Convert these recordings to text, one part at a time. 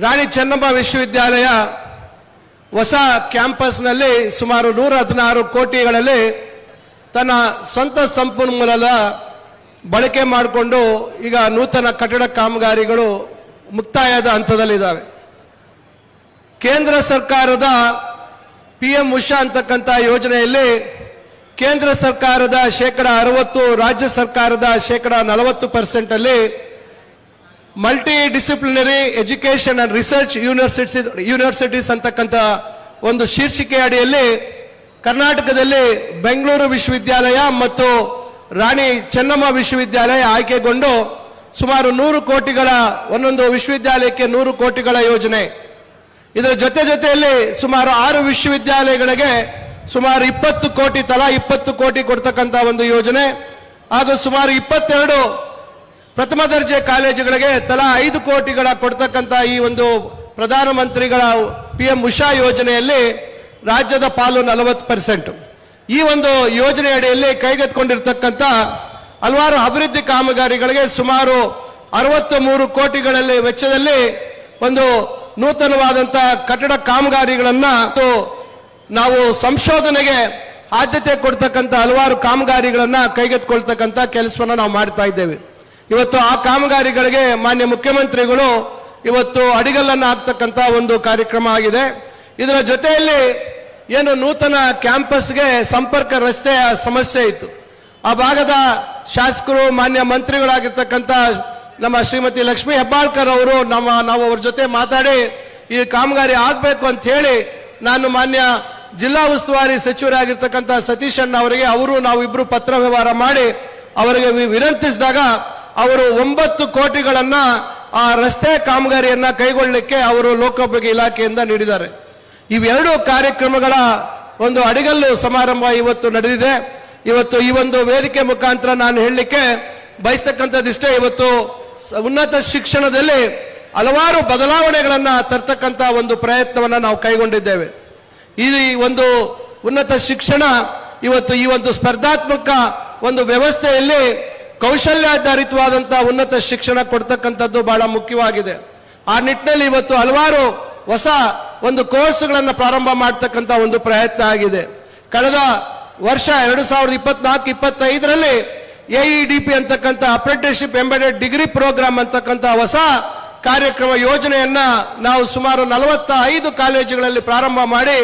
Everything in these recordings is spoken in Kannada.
ರಾಣಿ ಚೆನ್ನಮ್ಮ ವಿಶ್ವವಿದ್ಯಾಲಯ ಹೊಸ ಕ್ಯಾಂಪಸ್ನಲ್ಲಿ ಸುಮಾರು ನೂರ ಹದಿನಾರು ಕೋಟಿಗಳಲ್ಲಿ ತನ್ನ ಸ್ವಂತ ಸಂಪನ್ಮೂಲದ ಬಳಕೆ ಮಾಡಿಕೊಂಡು ಈಗ ನೂತನ ಕಟ್ಟಡ ಕಾಮಗಾರಿಗಳು ಮುಕ್ತಾಯದ ಹಂತದಲ್ಲಿದ್ದಾವೆ. ಕೇಂದ್ರ ಸರ್ಕಾರದ ಪಿ ಎಂ ಉಷಾ ಅಂತಕ್ಕಂಥ ಯೋಜನೆಯಲ್ಲಿ ಕೇಂದ್ರ ಸರ್ಕಾರದ ಶೇಕಡ ಅರವತ್ತು, ರಾಜ್ಯ ಸರ್ಕಾರದ ಶೇಕಡ ನಲವತ್ತು percent multi disciplinary education and research university universities ಅಂತಕ್ಕಂಥ ಒಂದು ಶೀರ್ಷಿಕೆ ಅಡಿಯಲ್ಲಿ ಕರ್ನಾಟಕದಲ್ಲಿ ಬೆಂಗಳೂರು ವಿಶ್ವವಿದ್ಯಾಲಯ ಮತ್ತು ರಾಣಿ ಚೆನ್ನಮ್ಮ ವಿಶ್ವವಿದ್ಯಾಲಯ ಆಯ್ಕೆಗೊಂಡು ಸುಮಾರು ನೂರು ಕೋಟಿಗಳ ಒಂದೊಂದು ವಿಶ್ವವಿದ್ಯಾಲಯಕ್ಕೆ ನೂರು ಕೋಟಿಗಳ ಯೋಜನೆ. ಇದರ ಜೊತೆ ಜೊತೆಯಲ್ಲಿ ಸುಮಾರು ಆರು ವಿಶ್ವವಿದ್ಯಾಲಯಗಳಿಗೆ ಸುಮಾರು ಇಪ್ಪತ್ತು ಕೋಟಿ ತಲಾ ಇಪ್ಪತ್ತು ಕೋಟಿ ಕೊಡ್ತಕ್ಕಂಥ ಒಂದು ಯೋಜನೆ ಹಾಗೂ ಸುಮಾರು ಇಪ್ಪತ್ತೆರಡು ಪ್ರಥಮ ದರ್ಜೆ ಕಾಲೇಜುಗಳಿಗೆ ತಲಾ ಐದು ಕೋಟಿಗಳ ಕೊಡ್ತಕ್ಕಂಥ ಈ ಒಂದು ಪ್ರಧಾನಮಂತ್ರಿಗಳ ಪಿ ಎಂ ಉಷಾ ಯೋಜನೆಯಲ್ಲಿ ರಾಜ್ಯದ ಪಾಲು ನಲವತ್ತು ಪರ್ಸೆಂಟ್. ಈ ಒಂದು ಯೋಜನೆ ಅಡಿಯಲ್ಲಿ ಕೈಗೆತ್ತಿಕೊಂಡಿರ್ತಕ್ಕಂಥ ಹಲವಾರು ಅಭಿವೃದ್ಧಿ ಕಾಮಗಾರಿಗಳಿಗೆ ಸುಮಾರು ಅರವತ್ತು ಮೂರು ಕೋಟಿಗಳಲ್ಲಿ ವೆಚ್ಚದಲ್ಲಿ ಒಂದು ನೂತನವಾದಂತ ಕಟ್ಟಡ ಕಾಮಗಾರಿಗಳನ್ನ ನಾವು ಸಂಶೋಧನೆಗೆ ಆದ್ಯತೆ ಕೊಡ್ತಕ್ಕಂಥ ಹಲವಾರು ಕಾಮಗಾರಿಗಳನ್ನ ಕೈಗೆತ್ತಿಕೊಳ್ತಕ್ಕಂಥ ಕೆಲಸವನ್ನ ನಾವು ಮಾಡ್ತಾ ಇದ್ದೇವೆ. ಇವತ್ತು ಆ ಕಾಮಗಾರಿಗಳಿಗೆ ಮಾನ್ಯ ಮುಖ್ಯಮಂತ್ರಿಗಳು ಇವತ್ತು ಅಡಿಗಲ್ಲನ್ನು ಹಾಕ್ತಕ್ಕಂಥ ಒಂದು ಕಾರ್ಯಕ್ರಮ ಆಗಿದೆ. ಇದರ ಜೊತೆಯಲ್ಲಿ ಏನು ನೂತನ ಕ್ಯಾಂಪಸ್ಗೆ ಸಂಪರ್ಕ ರಸ್ತೆಯ ಸಮಸ್ಯೆ ಇತ್ತು. ಆ ಭಾಗದ ಶಾಸಕರು, ಮಾನ್ಯ ಮಂತ್ರಿಗಳಾಗಿರ್ತಕ್ಕಂಥ ನಮ್ಮ ಶ್ರೀಮತಿ ಲಕ್ಷ್ಮೀ ಹೆಬ್ಬಾಳ್ಕರ್ ಅವರು ನಮ್ಮ, ನಾವು ಅವ್ರ ಜೊತೆ ಮಾತಾಡಿ ಈ ಕಾಮಗಾರಿ ಆಗಬೇಕು ಅಂತ ಹೇಳಿ ನಾನು ಮಾನ್ಯ ಜಿಲ್ಲಾ ಉಸ್ತುವಾರಿ ಸಚಿವರಾಗಿರ್ತಕ್ಕಂಥ ಸತೀಶ್ ಅಣ್ಣ ಅವರಿಗೆ, ಅವರು ನಾವು ಇಬ್ರು ಪತ್ರ ವ್ಯವಹಾರ ಮಾಡಿ ಅವರಿಗೆ ವಿನಂತಿಸಿದಾಗ ಅವರು ಒಂಬತ್ತು ಕೋಟಿಗಳನ್ನ ಆ ರಸ್ತೆ ಕಾಮಗಾರಿಯನ್ನ ಕೈಗೊಳ್ಳಲಿಕ್ಕೆ ಅವರು ಲೋಕೋಪಯೋಗಿ ಇಲಾಖೆಯಿಂದ ನೀಡಿದ್ದಾರೆ. ಇವೆರಡು ಕಾರ್ಯಕ್ರಮಗಳ ಒಂದು ಅಡಿಗಲ್ಲು ಸಮಾರಂಭ ಇವತ್ತು ನಡೆದಿದೆ. ಇವತ್ತು ಈ ಒಂದು ವೇದಿಕೆ ಮುಖಾಂತರ ನಾನು ಹೇಳಲಿಕ್ಕೆ ಬಯಸ್ತಕ್ಕಂಥದ್ದಿಷ್ಟೇ ಇವತ್ತು ಉನ್ನತ ಶಿಕ್ಷಣದಲ್ಲಿ ಹಲವಾರು ಬದಲಾವಣೆಗಳನ್ನ ತರ್ತಕ್ಕಂಥ ಒಂದು ಪ್ರಯತ್ನವನ್ನ ನಾವು ಕೈಗೊಂಡಿದ್ದೇವೆ. ಈ ಒಂದು ಉನ್ನತ ಶಿಕ್ಷಣ ಇವತ್ತು ಈ ಒಂದು ಸ್ಪರ್ಧಾತ್ಮಕ ಒಂದು ವ್ಯವಸ್ಥೆಯಲ್ಲಿ ಕೌಶಲ್ಯಾಧಾರಿತವಾದಂತಹ ಉನ್ನತ ಶಿಕ್ಷಣ ಕೊಡ್ತಕ್ಕಂಥದ್ದು ಬಹಳ ಮುಖ್ಯವಾಗಿದೆ. ಆ ನಿಟ್ಟಿನಲ್ಲಿ ಇವತ್ತು ಹಲವಾರು ಹೊಸ ಒಂದು ಕೋರ್ಸ್ಗಳನ್ನು ಪ್ರಾರಂಭ ಮಾಡ್ತಕ್ಕಂಥ ಒಂದು ಪ್ರಯತ್ನ ಆಗಿದೆ. ಕಳೆದ ವರ್ಷ ಎರಡು ಸಾವಿರದ ಇಪ್ಪತ್ನಾಲ್ಕು, ಇಪ್ಪತ್ತೈದರಲ್ಲಿ ಎಇಡಿಪಿ ಅಂತಕ್ಕಂಥ ಅಪ್ರೆಂಟಿಸ್ಶಿಪ್ ಎಂಬೆಡೆಡ್ ಡಿಗ್ರಿ ಪ್ರೋಗ್ರಾಮ್ ಅಂತಕ್ಕಂಥ ಹೊಸ ಕಾರ್ಯಕ್ರಮ ಯೋಜನೆಯನ್ನ ನಾವು ಸುಮಾರು ನಲವತ್ತ ಐದು ಕಾಲೇಜುಗಳಲ್ಲಿ ಪ್ರಾರಂಭ ಮಾಡಿ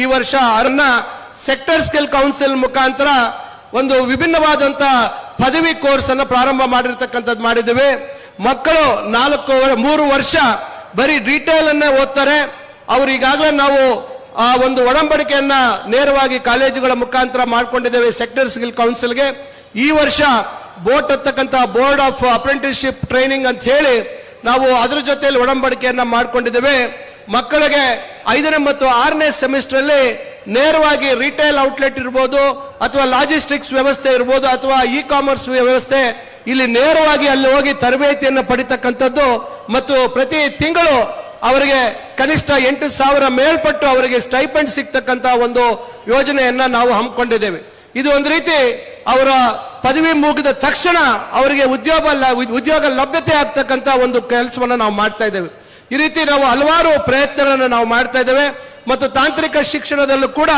ಈ ವರ್ಷ ಅದನ್ನ ಸೆಕ್ಟರ್ ಸ್ಕಿಲ್ ಕೌನ್ಸಿಲ್ ಮುಖಾಂತರ ಒಂದು ವಿಭಿನ್ನವಾದಂತ ಪದವಿ ಕೋರ್ಸ್ ಅನ್ನು ಪ್ರಾರಂಭ ಮಾಡಿರ್ತಕ್ಕಂಥದ್ದು ಮಾಡಿದ್ದೇವೆ. ಮಕ್ಕಳು ನಾಲ್ಕು ಮೂರು ವರ್ಷ ಬರೀ ಡೀಟೇಲ್ ಅನ್ನೇ ಓದ್ತಾರೆ. ಅವ್ರು ಈಗಾಗಲೇ ನಾವು, ಆ, ಒಂದು ಒಡಂಬಡಿಕೆಯನ್ನ ನೇರವಾಗಿ ಕಾಲೇಜುಗಳ ಮುಖಾಂತರ ಮಾಡ್ಕೊಂಡಿದ್ದೇವೆ ಸೆಕ್ಟರ್ ಸ್ಕಿಲ್ ಕೌನ್ಸಿಲ್ಗೆ ಈ ವರ್ಷ ಬೋಟ್ ಅಂತಕ್ಕಂಥ ಬೋರ್ಡ್ ಆಫ್ ಅಪ್ರೆಂಟಿಸ್ಶಿಪ್ ಟ್ರೈನಿಂಗ್ ಅಂತ ಹೇಳಿ ನಾವು ಅದರ ಜೊತೆಯಲ್ಲಿ ಒಡಂಬಡಿಕೆಯನ್ನ ಮಾಡ್ಕೊಂಡಿದ್ದೇವೆ. ಮಕ್ಕಳಿಗೆ ಐದನೇ ಮತ್ತು ಆರನೇ ಸೆಮಿಸ್ಟರ್ ಅಲ್ಲಿ ನೇರವಾಗಿ ರಿಟೇಲ್ ಔಟ್ಲೆಟ್ ಇರ್ಬೋದು ಅಥವಾ ಲಾಜಿಸ್ಟಿಕ್ಸ್ ವ್ಯವಸ್ಥೆ ಇರ್ಬೋದು ಅಥವಾ ಇ ಕಾಮರ್ಸ್ ವ್ಯವಸ್ಥೆ, ಇಲ್ಲಿ ನೇರವಾಗಿ ಅಲ್ಲಿ ಹೋಗಿ ತರಬೇತಿಯನ್ನು ಪಡಿತಕ್ಕಂಥದ್ದು ಮತ್ತು ಪ್ರತಿ ತಿಂಗಳು ಅವರಿಗೆ ಕನಿಷ್ಠ ಎಂಟು ಸಾವಿರ ಮೇಲ್ಪಟ್ಟು ಅವರಿಗೆ ಸ್ಟೈಪೆಂಡ್ ಸಿಗ್ತಕ್ಕಂತ ಒಂದು ಯೋಜನೆಯನ್ನ ನಾವು ಹಮ್ಮಿಕೊಂಡಿದ್ದೇವೆ. ಇದು ಒಂದು ರೀತಿ ಅವರ ಪದವಿ ಮುಗಿದ ತಕ್ಷಣ ಅವರಿಗೆ ಉದ್ಯೋಗ ಉದ್ಯೋಗ ಲಭ್ಯತೆ ಆಗ್ತಕ್ಕಂತ ಒಂದು ಕೆಲಸವನ್ನು ನಾವು ಮಾಡ್ತಾ ಇದ್ದೇವೆ. ಈ ರೀತಿ ನಾವು ಹಲವಾರು ಪ್ರಯತ್ನಗಳನ್ನು ನಾವು ಮಾಡ್ತಾ ಇದ್ದೇವೆ. ಮತ್ತು ತಾಂತ್ರಿಕ ಶಿಕ್ಷಣದಲ್ಲೂ ಕೂಡ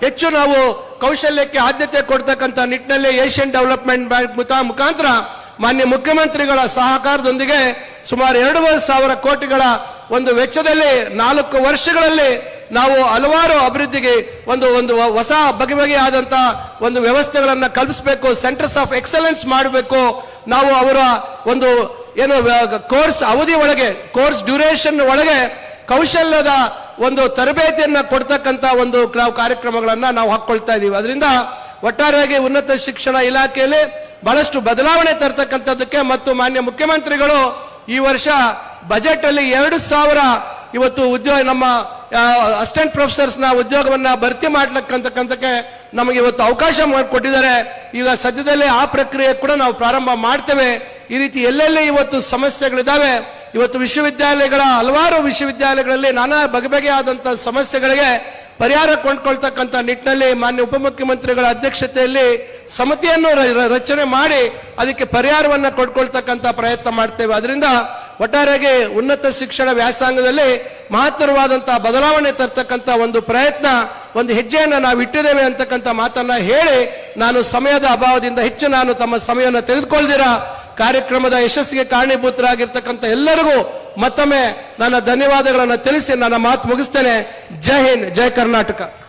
ಹೆಚ್ಚು ನಾವು ಕೌಶಲ್ಯಕ್ಕೆ ಆದ್ಯತೆ ಕೊಡ್ತಕ್ಕಂಥ ನಿಟ್ಟಿನಲ್ಲಿ ಏಷ್ಯನ್ ಡೆವಲಪ್ಮೆಂಟ್ ಬ್ಯಾಂಕ್ ಮುಖಾ- ಮುಖಾಂತರ ಮಾನ್ಯ ಮುಖ್ಯಮಂತ್ರಿಗಳ ಸಹಕಾರದೊಂದಿಗೆ ಸುಮಾರು ಎರಡೂವರೆ ಸಾವಿರ ಕೋಟಿಗಳ ಒಂದು ವೆಚ್ಚದಲ್ಲಿ ನಾಲ್ಕು ವರ್ಷಗಳಲ್ಲಿ ನಾವು ಹಲವಾರು ಅಭಿವೃದ್ಧಿಗೆ ಒಂದು ಒಂದು ಹೊಸ ಬಗೆ ಬಗೆಯಾದಂತ ಒಂದು ವ್ಯವಸ್ಥೆಗಳನ್ನು ಕಲ್ಪಿಸಬೇಕು ಸೆಂಟರ್ಸ್ ಆಫ್ ಎಕ್ಸಲೆನ್ಸ್ ಮಾಡಬೇಕು. ನಾವು ಅವರ ಒಂದು ಏನು ಕೋರ್ಸ್ ಅವಧಿ ಒಳಗೆ ಕೋರ್ಸ್ ಡ್ಯೂರೇಷನ್ ಒಳಗೆ ಕೌಶಲ್ಯದ ಒಂದು ತರಬೇತಿಯನ್ನು ಕೊಡ್ತಕ್ಕಂತ ಒಂದು ನಾವು ಕಾರ್ಯಕ್ರಮಗಳನ್ನ ನಾವು ಹಾಕೊಳ್ತಾ ಇದೀವಿ. ಅದರಿಂದ ಒಟ್ಟಾರೆಯಾಗಿ ಉನ್ನತ ಶಿಕ್ಷಣ ಇಲಾಖೆಯಲ್ಲಿ ಬಹಳಷ್ಟು ಬದಲಾವಣೆ ತರ್ತಕ್ಕಂಥದ್ದಕ್ಕೆ ಮತ್ತು ಮಾನ್ಯ ಮುಖ್ಯಮಂತ್ರಿಗಳು ಈ ವರ್ಷ ಬಜೆಟ್ ಅಲ್ಲಿ ಎರಡು ಸಾವಿರ ಇವತ್ತು ಉದ್ಯೋಗ ನಮ್ಮ ಅಸಿಸ್ಟೆಂಟ್ ಪ್ರೊಫೆಸರ್ಸ್ನ ಉದ್ಯೋಗವನ್ನ ಭರ್ತಿ ಮಾಡ್ಲಕ್ಕಂತಕ್ಕಂಥಕ್ಕೆ ನಮಗೆ ಇವತ್ತು ಅವಕಾಶ ಮಾಡಿಕೊಟ್ಟಿದ್ದಾರೆ. ಈಗ ಸದ್ಯದಲ್ಲೇ ಆ ಪ್ರಕ್ರಿಯೆ ಕೂಡ ನಾವು ಪ್ರಾರಂಭ ಮಾಡ್ತೇವೆ. ಈ ರೀತಿ ಎಲ್ಲೆಲ್ಲಿ ಇವತ್ತು ಸಮಸ್ಯೆಗಳಿದಾವೆ ಇವತ್ತು ವಿಶ್ವವಿದ್ಯಾಲಯಗಳ ಹಲವಾರು ವಿಶ್ವವಿದ್ಯಾಲಯಗಳಲ್ಲಿ ನಾನಾ ಬಗೆ ಬಗೆಯಾದಂತಹ ಸಮಸ್ಯೆಗಳಿಗೆ ಪರಿಹಾರ ಕೊಂಡ್ಕೊಳ್ತಕ್ಕಂಥ ನಿಟ್ಟಿನಲ್ಲಿ ಮಾನ್ಯ ಉಪಮುಖ್ಯಮಂತ್ರಿಗಳ ಅಧ್ಯಕ್ಷತೆಯಲ್ಲಿ ಸಮಿತಿಯನ್ನು ರಚನೆ ಮಾಡಿ ಅದಕ್ಕೆ ಪರಿಹಾರವನ್ನ ಕೊಡ್ಕೊಳ್ತಕ್ಕಂಥ ಪ್ರಯತ್ನ ಮಾಡ್ತೇವೆ. ಅದರಿಂದ ಒಟ್ಟಾರೆಗೆ ಉನ್ನತ ಶಿಕ್ಷಣ ವ್ಯಾಸಂಗದಲ್ಲಿ ಮಹತ್ತರವಾದಂತಹ ಬದಲಾವಣೆ ತರ್ತಕ್ಕಂಥ ಒಂದು ಪ್ರಯತ್ನ, ಒಂದು ಹೆಜ್ಜೆಯನ್ನು ನಾವು ಇಟ್ಟಿದ್ದೇವೆ ಅಂತಕ್ಕಂಥ ಮಾತನ್ನ ಹೇಳಿ ನಾನು ಸಮಯದ ಅಭಾವದಿಂದ ಹೆಚ್ಚು ನಾನು ತಮ್ಮ ಸಮಯವನ್ನು ತೆಗೆದುಕೊಳ್ದಿರ? ಕಾರ್ಯಕ್ರಮದ ಯಶಸ್ಸಿಗೆ ಕಾರಣೀಭೂತರಾಗಿರ್ತಕ್ಕಂಥ ಎಲ್ಲರಿಗೂ ಮತ್ತೊಮ್ಮೆ ನನ್ನ ಧನ್ಯವಾದಗಳನ್ನು ತಿಳಿಸಿ ನನ್ನ ಮಾತು ಮುಗಿಸ್ತೇನೆ. ಜೈ ಹಿಂದ್, ಜೈ ಕರ್ನಾಟಕ.